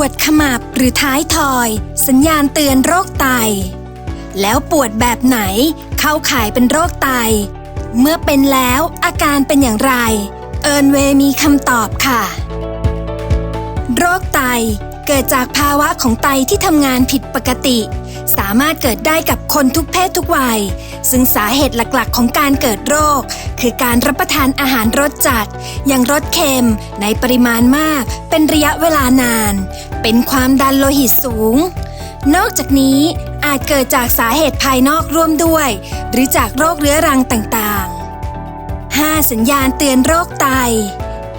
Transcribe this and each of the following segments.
วดขมับหรือท้ายทอย สัญญาณเตือนโรคไต แล้วปวดแบบไหนเข้าข่ายเป็นโรคไต เมื่อเป็นแล้วอาการเป็นอย่างไร เอิร์นเวย์มีคำตอบค่ะ โรคไต เกิดจากภาวะของไตที่ทำงานผิดปกติ สามารถเกิดได้กับคนทุกเพศทุกวัย ซึ่งสาเหตุหลักๆ ของการเกิดโรค คือการรับประทานอาหารรสจัด อย่างรสเค็ม ในปริมาณมาก เป็นระยะเวลานาน เป็นความดันโลหิตสูง นอกจากนี้อาจเกิดจากสาเหตุภายนอกร่วมด้วย หรือจากโรคเรื้อรังต่างๆ 5. สัญญาณเตือนโรคไต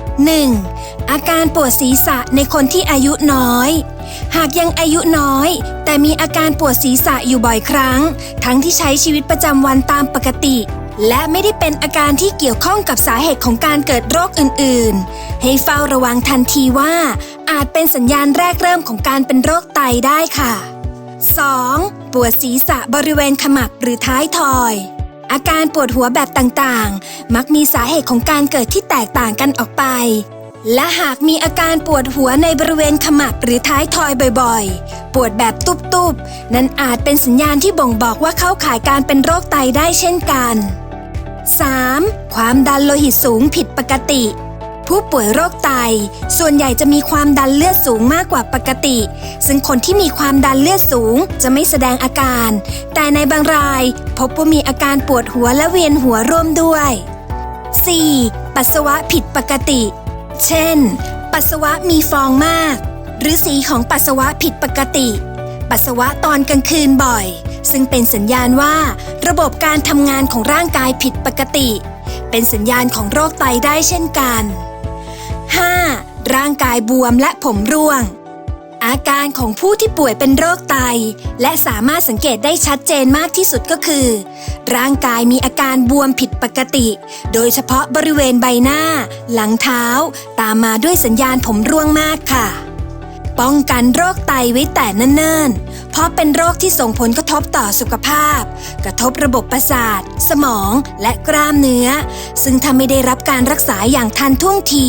1. อาการปวดศีรษะในคนที่อายุน้อย หากยังอายุน้อย แต่มีอาการปวดศีรษะอยู่บ่อยครั้ง ทั้งที่ใช้ชีวิตประจำวันตามปกติ และไม่ได้เป็นอาการที่เกี่ยวข้องกับสาเหตุของการเกิดโรคอื่น ๆ ให้เฝ้าระวังทันทีว่า อาจเป็นสัญญาณแรกเริ่มของการเป็นโรคไตได้ค่ะ 2. ปวดศีรษะบริเวณขมับหรือท้ายทอย อาการปวดหัวแบบต่างๆ มักมีสาเหตุของการเกิดที่แตกต่างกันออกไป และหากมีอาการปวดหัวในบริเวณขมับหรือท้ายทอยบ่อยๆ ปวดแบบตุบๆ นั่นอาจเป็นสัญญาณที่บ่งบอกว่าเข้าข่ายการเป็นโรคไตได้เช่นกัน 3. ความดันโลหิตสูงผิดปกติ ผู้ป่วยโรคไต ส่วนใหญ่จะมีความดันเลือดสูงมากกว่าปกติ ซึ่งคนที่มีความดันเลือดสูงจะไม่แสดงอาการ แต่ในบางรายพบว่ามีอาการปวดหัวและเวียนหัวร่วมด้วย 4. ปัสสาวะผิดปกติ เช่น ปัสสาวะมีฟองมาก หรือสีของปัสสาวะผิดปกติ ปัสสาวะตอนกลางคืนบ่อย ซึ่งเป็นสัญญาณว่า ระบบการทำงานของร่างกายผิดปกติ เป็นสัญญาณของโรคไตได้เช่นกัน 5. ร่างกายบวมและผมร่วง อาการของผู้ที่ป่วยเป็นโรคไต และสามารถสังเกตได้ชัดเจนมากที่สุดก็คือ ร่างกายมีอาการบวมผิดปกติ โดยเฉพาะบริเวณใบหน้า หลังเท้า ตามมาด้วยสัญญาณผมร่วงมากค่ะ ป้องกันโรคไตไว้แต่เนิ่นๆ เพราะเป็นโรคที่ส่งผลกระทบต่อสุขภาพ กระทบระบบประสาท สมอง และกล้ามเนื้อ ซึ่งถ้าไม่ได้รับการรักษาอย่างทันท่วงที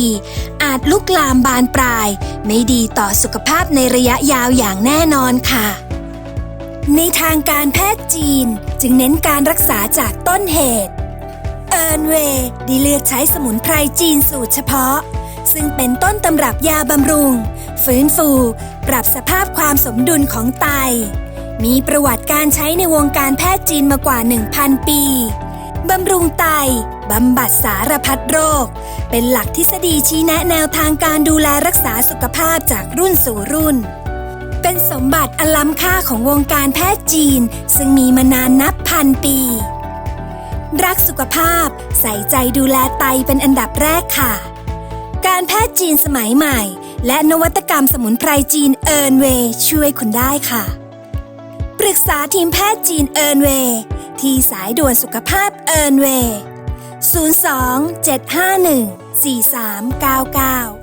อาจลุกลามบานปลาย ไม่ดีต่อสุขภาพในระยะยาวอย่างแน่นอนค่ะ ในทางการแพทย์จีนจึงเน้นการรักษาจากต้นเหตุ เอิร์นเวย์ได้เลือกใช้สมุนไพรจีนสูตรเฉพาะ ซึ่งเป็นต้นตำรับยาบำรุง ฟื้นฟู ปรับสภาพความสมดุลของไต มีประวัติการใช้ในวงการแพทย์จีนมากว่า 1,000 ปีบำรุงไต บำบัดสารพัดโรค เป็นหลักทฤษฎีชี้แนะแนวทางการดูแลรักษาสุขภาพจากรุ่นสู่รุ่น เป็นสมบัติอล้ำค่าของวงการแพทย์จีน ซึ่งมีมานานนับพันปี รักสุขภาพใส่ใจดูแลไตเป็นอันดับแรกค่ะ การแพทย์จีนสมัยใหม่ และนวัตกรรมสมุนไพรจีนเอิร์นเวย์ช่วยคุณได้ค่ะ ปรึกษาทีมแพทย์จีนเอิร์นเวย์ที่สายด่วนสุขภาพเอิร์นเวย์ 02 751 4399